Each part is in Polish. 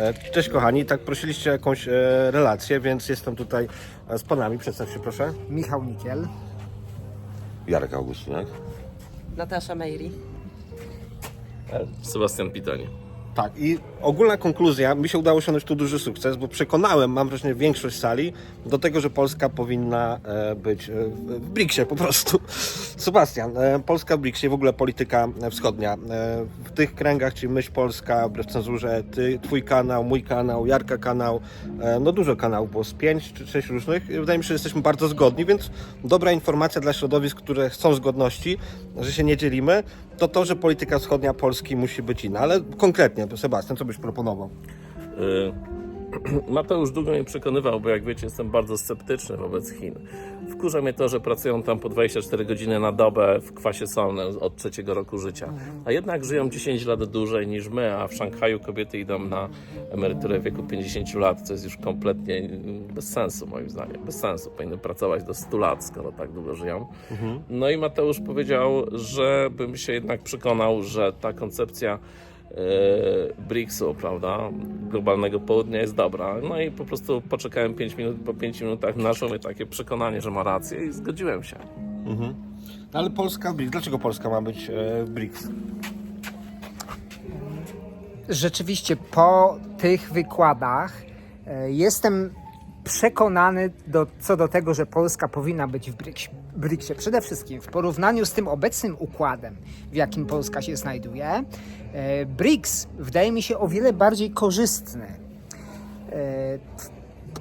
E, Cześć kochani, tak prosiliście o jakąś e, relację, więc jestem tutaj e, z panami. Przedstaw się proszę. Michał Nikiel. Jarek Augustynek. Natasza Mejri. Sebastian Pitani. Tak, i ogólna konkluzja, mi się udało osiągnąć tu duży sukces, bo przekonałem, mam wrażenie, większość sali do tego, że Polska powinna e, być e, w BRICS-ie po prostu. Sebastian, e, Polska w BRICS-ie, w ogóle polityka wschodnia. W tych kręgach, czyli Myśl Polska, wbrew cenzurze, ty, twój kanał, mój kanał, Jarka kanał, no dużo kanałów było, z pięć czy sześć różnych. Wydaje mi się, że jesteśmy bardzo zgodni, więc dobra informacja dla środowisk, które chcą zgodności, że się nie dzielimy, to to, że polityka wschodnia Polski musi być inna. Ale konkretnie, Sebastian, co byś proponował? Y, Mateusz długo mnie przekonywał, bo jak wiecie, jestem bardzo sceptyczny wobec Chin. Wkurza mnie to, że pracują tam po 24 godziny na dobę w kwasie solnym od trzeciego roku życia. A jednak żyją 10 lat dłużej niż my, a w Szanghaju kobiety idą na emeryturę w wieku 50 lat, co jest już kompletnie mm, bez sensu moim zdaniem. Bez sensu. Powinny pracować do 100 lat, skoro tak długo żyją. No i Mateusz powiedział, żebym się jednak przekonał, że ta koncepcja BRICS-u, prawda, globalnego południa jest dobra. No i po prostu poczekałem 5 minut, po 5 minutach naszło mnie takie przekonanie, że ma rację i zgodziłem się. Ale Polska w BRICS, dlaczego Polska ma być e, w BRICS? Rzeczywiście po tych wykładach e, jestem przekonany do, co do tego, że Polska powinna być w BRICS- BRICS-ie. Przede wszystkim w porównaniu z tym obecnym układem, w jakim Polska się znajduje, e, BRICS wydaje mi się o wiele bardziej korzystny.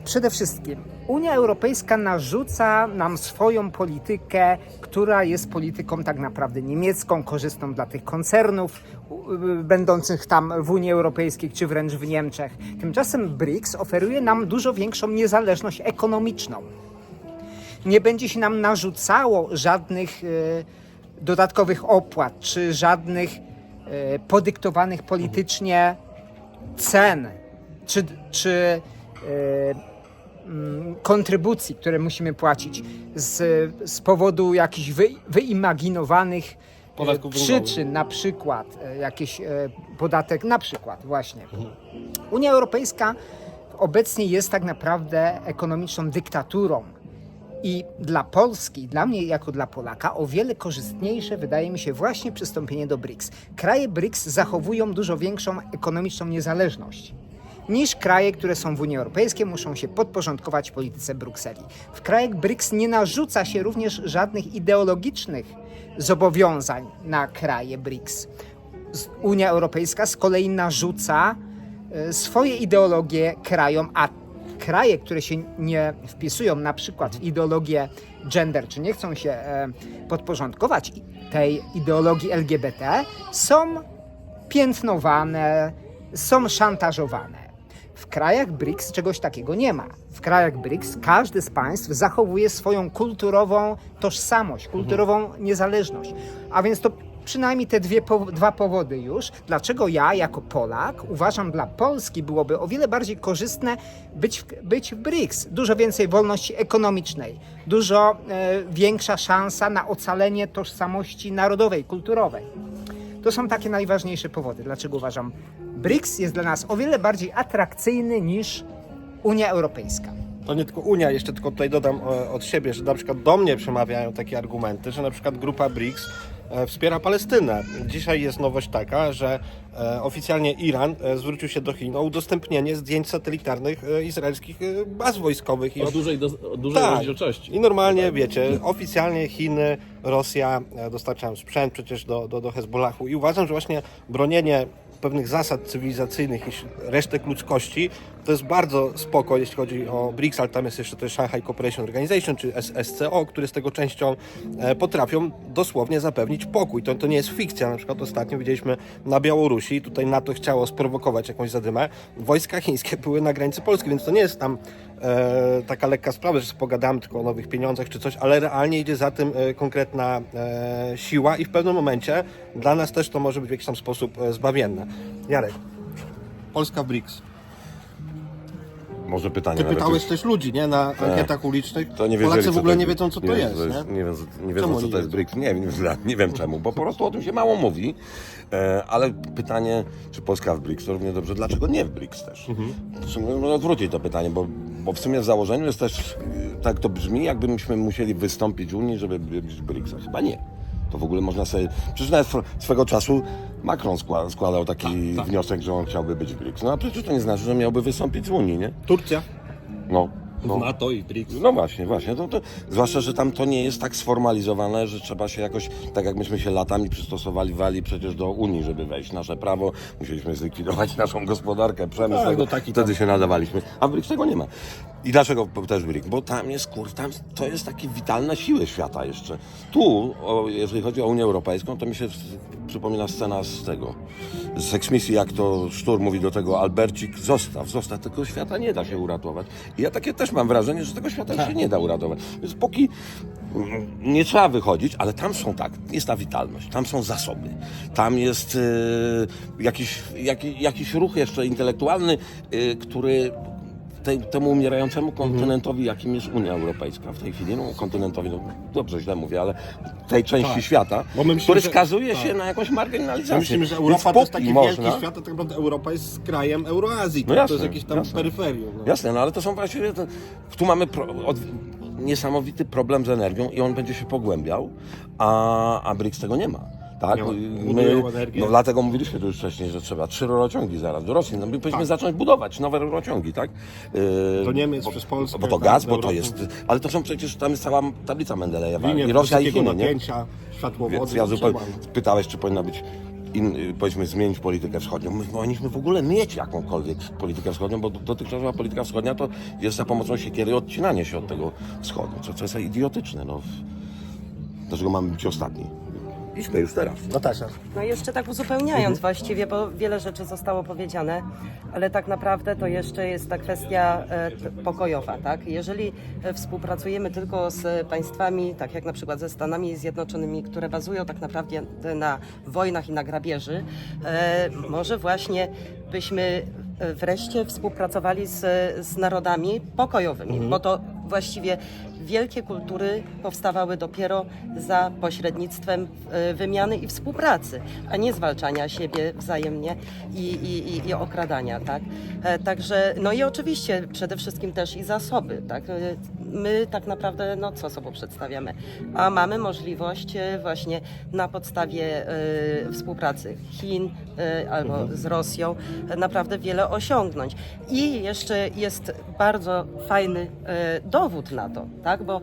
Przede wszystkim Unia Europejska narzuca nam swoją politykę, która jest polityką tak naprawdę niemiecką, korzystną dla tych koncernów y, będących tam w Unii Europejskiej czy wręcz w Niemczech. Tymczasem BRICS oferuje nam dużo większą niezależność ekonomiczną. Nie będzie się nam narzucało żadnych y, dodatkowych opłat czy żadnych y, podyktowanych politycznie cen czy, czy kontrybucji, które musimy płacić z, z powodu jakichś wy, wyimaginowanych e, Podatków przyczyn, na przykład e, jakiś podatek, na przykład właśnie. Unia Europejska obecnie jest tak naprawdę ekonomiczną dyktaturą. I dla Polski, dla mnie jako dla Polaka, o wiele korzystniejsze wydaje mi się właśnie przystąpienie do BRICS. Kraje BRICS zachowują dużo większą ekonomiczną niezależność niż kraje, które są w Unii Europejskiej, muszą się podporządkować polityce Brukseli. W krajach BRICS nie narzuca się również żadnych ideologicznych zobowiązań na kraje BRICS. Unia Europejska z kolei narzuca e, swoje ideologie krajom, a kraje, które się nie wpisują na przykład w ideologię gender, czy nie chcą się e, podporządkować tej ideologii LGBT, są piętnowane, są szantażowane. W krajach BRICS czegoś takiego nie ma. W krajach BRICS każdy z państw zachowuje swoją kulturową tożsamość, kulturową niezależność. A więc to przynajmniej te dwie, pow- dwa powody już, dlaczego ja jako Polak uważam dla Polski byłoby o wiele bardziej korzystne być w, być w BRICS. Dużo więcej wolności ekonomicznej, dużo e, większa szansa na ocalenie tożsamości narodowej, kulturowej. To są takie najważniejsze powody, dlaczego uważam, BRICS jest dla nas o wiele bardziej atrakcyjny niż Unia Europejska. To nie tylko Unia, jeszcze tylko tutaj dodam e, od siebie, że na przykład do mnie przemawiają takie argumenty, że na przykład grupa BRICS wspiera Palestynę. Dzisiaj jest nowość taka, że e, oficjalnie Iran e, zwrócił się do Chin o udostępnienie zdjęć satelitarnych e, izraelskich e, baz wojskowych. I O dużej, do, o dużej Tak. rozdzielczości. I normalnie, wiecie, oficjalnie Chiny, Rosja e, dostarczają sprzęt przecież do, do, do Hezbollahu i uważam, że właśnie bronienie pewnych zasad cywilizacyjnych i resztek ludzkości to jest bardzo spoko, jeśli chodzi o BRICS, ale tam jest jeszcze też Shanghai Cooperation Organization, czy SSCO, które z tego częścią e, potrafią dosłownie zapewnić pokój. To, to nie jest fikcja. Na przykład ostatnio widzieliśmy na Białorusi, tutaj NATO chciało sprowokować jakąś zadymę, wojska chińskie były na granicy Polski, więc to nie jest tam e, taka lekka sprawa, że pogadamy tylko o nowych pieniądzach czy coś, ale realnie idzie za tym e, konkretna e, siła i w pewnym momencie dla nas też to może być w jakiś tam sposób e, zbawienne. Jarek, Polska w BRICS. może pytanie Ty nawet pytałeś jest- też ludzi, nie? Na ankietach ulicznych. To nie wiedzieli, Polacy co w ogóle to nie wiedzą, co to nie, jest, nie? Nie, wiedzą, nie wiedzą, Czemu co nie to jest wiedzą? BRICS. Nie, nie, nie wiem czemu, bo po prostu o tym się mało mówi. E, ale pytanie, czy Polska w BRICS, to równie dobrze, dlaczego nie w BRICS też? Mhm. Czy Można odwrócić to pytanie, bo, bo w sumie w założeniu jest też, e, tak to brzmi, jakbyśmy musieli wystąpić Unii, żeby być w BRICS. Chyba nie. To w ogóle można sobie... Przecież nawet sw- swego czasu Macron skła- składał taki Tak, wniosek, że on chciałby być w BRICS. No a przecież to nie znaczy, że miałby wystąpić z Unii, nie? Turcja. No. no. NATO i BRICS. No właśnie, właśnie. To, to, zwłaszcza, że tam to nie jest tak sformalizowane, że trzeba się jakoś, tak jak myśmy się latami przystosowali wali przecież do Unii, żeby wejść. Nasze prawo, musieliśmy zlikwidować naszą gospodarkę, przemysł, Tak, tego, no taki wtedy się nadawaliśmy. A w BRICS tego nie ma. I dlaczego też BRICS? Bo tam jest, kur, tam to jest takie witalne siły świata jeszcze. Tu, o, jeżeli chodzi o Unię Europejską, to mi się przypomina scena z tego, z eksmisji, jak to Sztur mówi do tego Albercik, zostaw, zostaw, tego świata nie da się uratować. I ja takie też mam wrażenie, że tego świata się nie da uratować. Więc póki mm, nie trzeba wychodzić, ale tam są tak, jest ta witalność, tam są zasoby, tam jest e, jakiś, jaki, jakiś ruch jeszcze intelektualny, e, który tej, temu umierającemu kontynentowi, jakim jest Unia Europejska w tej chwili, no kontynentowi, no dobrze źle mówię, ale tej części Tak. świata, Bo my myślimy, który że- skazuje tak. się na jakąś marginalizację. My myślimy, że Więc Europa to jest póki taki wielki świat, a tak naprawdę Europa jest krajem Euroazji. No to jasne, jest jakieś tam jasne. peryferium. No. Jasne, no ale to są właściwie. To, tu mamy pro, od, niesamowity problem z energią i on będzie się pogłębiał, a, a BRICS tego nie ma. Tak? Ma. My, Budują energię. no dlatego mówiliśmy tu już wcześniej, że trzeba trzy rurociągi zaraz do Rosji. No my powinniśmy Tak. zacząć budować nowe rurociągi, tak? Yy, Do Niemiec bo, przez Polskę, Bo to tak, gaz, do bo to Europy. jest. Ale to są przecież tam jest cała tablica Mendelejewa. Linie I Rosja i wysokiego Chiny, nie? napięcia, światłowody. Więc ja zupełnie pytałeś, czy powinna być, in, y, powiedzmy, zmienić politykę wschodnią. My powinniśmy w ogóle mieć jakąkolwiek politykę wschodnią, bo dotychczasowa polityka wschodnia to jest za pomocą siekiery odcinanie się od tego wschodu, co, co jest idiotyczne. No. Dlaczego mamy być ostatni? Idźmy już teraz. No i jeszcze tak uzupełniając właściwie, bo wiele rzeczy zostało powiedziane, ale tak naprawdę to jeszcze jest ta kwestia e, pokojowa, tak? Jeżeli e, współpracujemy tylko z państwami, tak jak na przykład ze Stanami Zjednoczonymi, które bazują tak naprawdę na wojnach i na grabieży, e, może właśnie byśmy wreszcie współpracowali z, z narodami pokojowymi, bo to właściwie wielkie kultury powstawały dopiero za pośrednictwem e, wymiany i współpracy, a nie zwalczania siebie wzajemnie i, i, i, i okradania, tak? E, Także, no i oczywiście przede wszystkim też i zasoby, tak? My tak naprawdę, no co sobą przedstawiamy? A mamy możliwość e, właśnie na podstawie e, współpracy Chin e, albo z Rosją naprawdę wiele osiągnąć. I jeszcze jest bardzo fajny dowód na to, tak? bo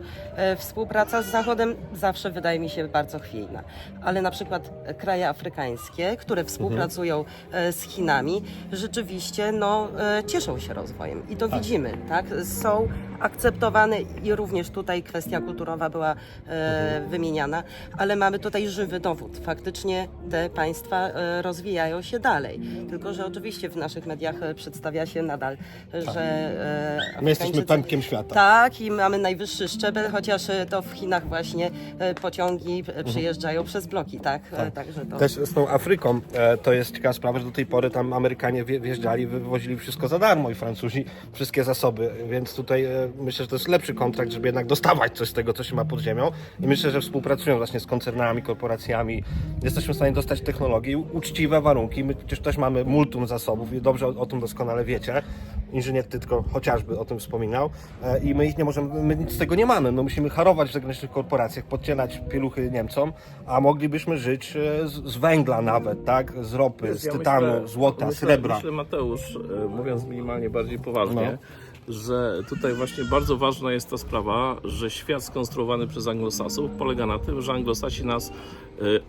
współpraca z Zachodem zawsze wydaje mi się bardzo chwiejna. Ale na przykład kraje afrykańskie, które współpracują e, z Chinami, rzeczywiście no, cieszą się rozwojem. I to widzimy. Tak? Są akceptowane i również tutaj kwestia kulturowa była e, wymieniana, ale mamy tutaj żywy dowód. Faktycznie te państwa e, rozwijają się dalej. Tylko, że oczywiście w naszych mediach e, przedstawia się nadal, że e, My jesteśmy Afrykańczycy- pępkiem świata. tak, i mamy najwyższy szczebel, chociaż e, to w Chinach właśnie e, pociągi e, przyjeżdżają przez bloki, tak? E, Także to... Też z tą Afryką e, to jest ciekawa sprawa, że do tej pory tam Amerykanie wje- wjeżdżali, wywozili wszystko za darmo i Francuzi wszystkie zasoby, więc tutaj e, myślę, że to jest lepszy kontrakt, żeby jednak dostawać coś z tego, co się ma pod ziemią i myślę, że współpracują właśnie z koncernami, korporacjami, jesteśmy w stanie dostać technologię i uczciwe warunki. My przecież też mamy multum zasobów i dobrze o, o tym doskonale wiecie. Inżynier Tytko chociażby o tym wspominał e, i my ich nie możemy, my nic z tego nie mamy. My musimy harować w zagranicznych korporacjach, podcielać pieluchy Niemcom, a moglibyśmy żyć e, z, z węgla nawet, tak? Z ropy, z tytanu, złota, myślę, srebra. Myślę, Mateusz, e, mówiąc minimalnie bardziej poważnie, No. Że tutaj właśnie bardzo ważna jest ta sprawa, że świat skonstruowany przez anglosasów polega na tym, że anglosasi nas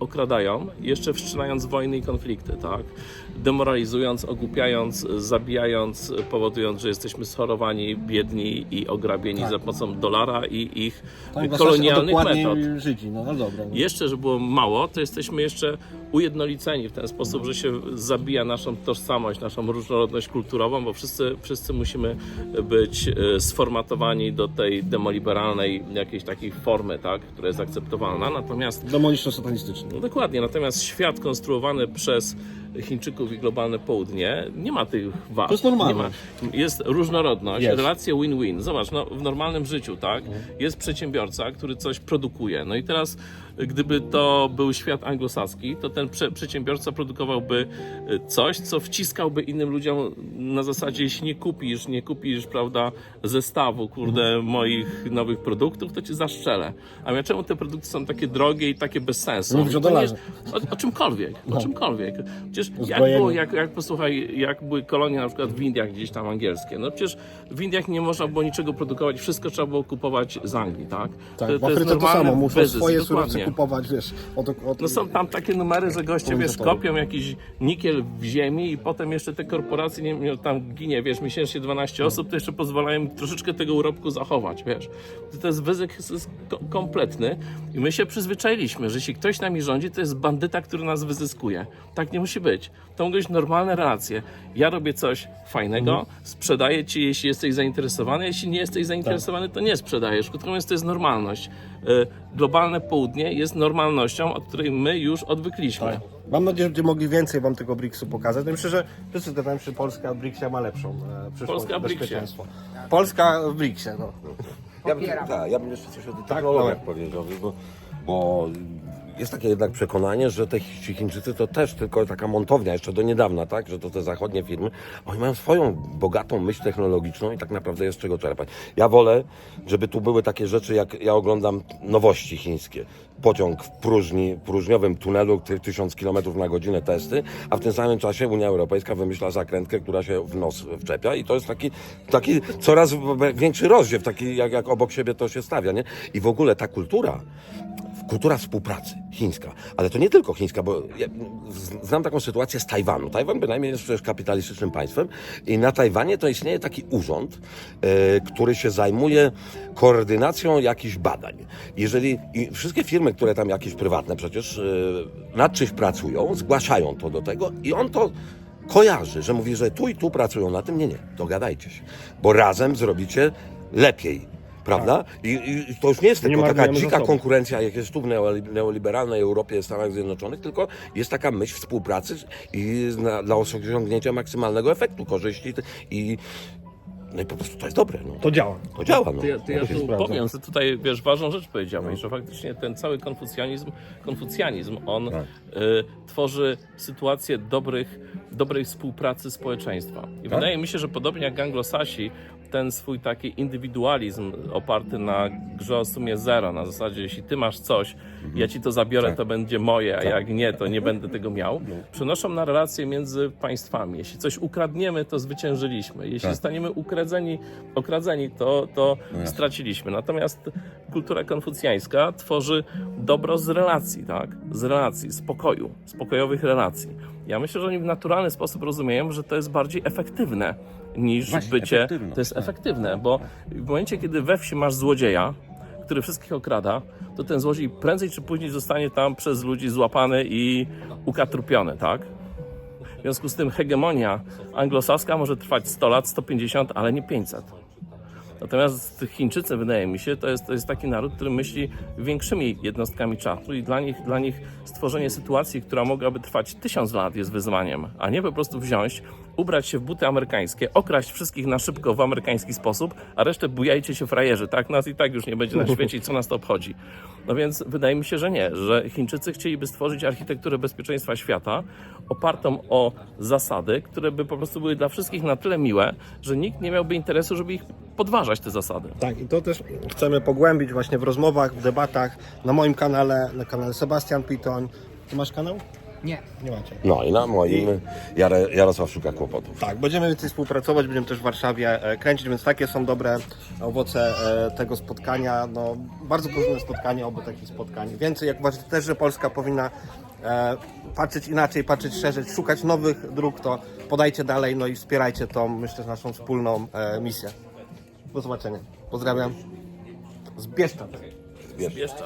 okradają, jeszcze wszczynając wojny i konflikty, tak? Demoralizując, ogłupiając, zabijając, powodując, że jesteśmy schorowani, biedni i ograbieni Tak. za pomocą dolara i ich Tak, kolonialnych metod. Żydzi, no, no dobra. No. Jeszcze, że było mało, to jesteśmy jeszcze ujednoliceni w ten sposób, że się zabija naszą tożsamość, naszą różnorodność kulturową, bo wszyscy, wszyscy musimy być e, sformatowani do tej demoliberalnej jakiejś takiej formy, tak, która jest akceptowalna. Natomiast No dokładnie, natomiast świat konstruowany przez Chińczyków i globalne południe nie ma tych wad. To jest normalne. Jest różnorodność, relacje win-win. Zobacz, no, w normalnym życiu, tak, Mhm. jest przedsiębiorca, który coś produkuje. No i teraz, gdyby to był świat anglosaski, to ten prze przedsiębiorca produkowałby y, coś, co wciskałby innym ludziom na zasadzie, jeśli nie kupisz, nie kupisz, prawda, zestawu, kurde, moich nowych produktów, to cię zaszczelę. A ja czemu te produkty są takie drogie i takie bez sensu? Mówisz o To dolarze. jest- o, o czymkolwiek, o czymkolwiek. Przecież jak było, jak, jak posłuchaj, jak były kolonie na przykład w Indiach gdzieś tam angielskie, no przecież w Indiach nie można było niczego produkować, wszystko trzeba było kupować z Anglii, tak? Tak, Afryce to normalny samo, muszą biznes, swoje dokładnie. surowce kupować, wiesz, od, od, No są tam takie numery, że goście wiesz, kopią jakiś nikiel w ziemi i potem jeszcze te korporacje, nie tam ginie, wiesz, miesięcznie 12 osób, to jeszcze pozwalają troszeczkę tego urobku zachować, wiesz. To jest wyzyk jest- jest ko- kompletny i my się przyzwyczailiśmy, że jeśli ktoś nami rządzi, to jest bandyta, który nas wyzyskuje. Tak nie musi być. To mogą być normalne relacje. Ja robię coś fajnego, sprzedaję ci, jeśli jesteś zainteresowany, jeśli nie jesteś zainteresowany, to nie sprzedajesz. Krótko mówiąc, to jest normalność. Y, Globalne południe jest normalnością, od której my już odwykliśmy. Mam nadzieję, że będziemy mogli więcej Wam tego BRICS-u pokazać. No myślę, że wszyscy zgadzają się, że Polska w BRICS-ie ma lepszą e, przyszłość Polska w bezpieczeństwo. Polska w BRICS-ie, no. Ja bym, Popieram. tak, ja bym jeszcze coś o tych technologiach powiedział, bo, bo jest takie jednak przekonanie, że te Chińczycy to też tylko taka montownia, jeszcze do niedawna, tak, że to te zachodnie firmy, oni mają swoją bogatą myśl technologiczną i tak naprawdę jest czego czerpać. Ja wolę, żeby tu były takie rzeczy, jak ja oglądam nowości chińskie. Pociąg w próżni, próżniowym tunelu, ty- tysiąc kilometrów na godzinę testy, a w tym samym czasie Unia Europejska wymyśla zakrętkę, która się w nos wczepia i to jest taki, taki coraz większy rozdziew, taki jak, jak obok siebie to się stawia, nie? I w ogóle ta kultura, kultura współpracy chińska, ale to nie tylko chińska, bo ja znam taką sytuację z Tajwanu. Tajwan bynajmniej jest przecież kapitalistycznym państwem i na Tajwanie to istnieje taki urząd, e, który się zajmuje koordynacją jakichś badań. Jeżeli wszystkie firmy, które tam jakieś prywatne przecież e, nad czymś pracują, zgłaszają to do tego i on to kojarzy, że mówi, że tu i tu pracują na tym. Nie, nie, dogadajcie się, bo razem zrobicie lepiej. Prawda? I, I to już nie jest tylko taka marnujemy dzika zasobów. konkurencja, jak jest tu w neoli- neoliberalnej Europie, Stanach Zjednoczonych, tylko jest taka myśl współpracy i na, dla osiągnięcia maksymalnego efektu, korzyści i, no i po prostu to jest dobre. No. To działa. To działa. No. To ja, to ja To się tu sprawdza. powiem, że tutaj wiesz, ważną rzecz powiedziałeś, że faktycznie ten cały konfucjanizm, konfucjanizm on Tak. y, tworzy sytuację dobrych, dobrej współpracy społeczeństwa. I Tak. wydaje mi się, że podobnie jak anglosasi, ten swój taki indywidualizm oparty na grze o sumie zero, na zasadzie jeśli ty masz coś, ja ci to zabiorę, to będzie moje, a jak nie, to nie będę tego miał, przenoszą na relacje między państwami. Jeśli coś ukradniemy, to zwyciężyliśmy. Jeśli zostaniemy ukradzeni, okradzeni, to, to straciliśmy. Natomiast kultura konfucjańska tworzy dobro z relacji, tak? Z relacji, z pokoju, z pokojowych relacji. Ja myślę, że oni w naturalny sposób rozumieją, że to jest bardziej efektywne niż Właśnie, bycie. To jest tak. efektywne, bo w momencie, kiedy we wsi masz złodzieja, który wszystkich okrada, to ten złodziej prędzej czy później zostanie tam przez ludzi złapany i ukatrupiony, tak? W związku z tym hegemonia anglosaska może trwać 100 lat, 150, ale nie 500. Natomiast Chińczycy, wydaje mi się, to jest, to jest taki naród, który myśli większymi jednostkami czasu i dla nich, dla nich stworzenie sytuacji, która mogłaby trwać tysiąc lat jest wyzwaniem, a nie po prostu wziąć, ubrać się w buty amerykańskie, okraść wszystkich na szybko w amerykański sposób, a resztę bujajcie się frajerzy, tak? Nas i tak już nie będzie na świecie i co nas to obchodzi. No więc wydaje mi się, że nie, że Chińczycy chcieliby stworzyć architekturę bezpieczeństwa świata opartą o zasady, które by po prostu były dla wszystkich na tyle miłe, że nikt nie miałby interesu, żeby ich podważać te zasady. Tak, i to też chcemy pogłębić właśnie w rozmowach, w debatach na moim kanale, na kanale Sebastian Pitoń. Ty masz kanał? Nie. Nie macie. No i na moim Jare, Jarosław szuka kłopotów. Tak, będziemy więcej współpracować, będziemy też w Warszawie e, kręcić, więc takie są dobre owoce e, tego spotkania. No, bardzo pozytywne spotkanie, obu takich spotkań. Więcej, jak uważacie też, że Polska powinna e, patrzeć inaczej, patrzeć szerzej, szukać nowych dróg, to podajcie dalej, no i wspierajcie tą, myślę, że naszą wspólną e, misję. Do zobaczenia. Pozdrawiam. Z Bieszczad. Jeszcze.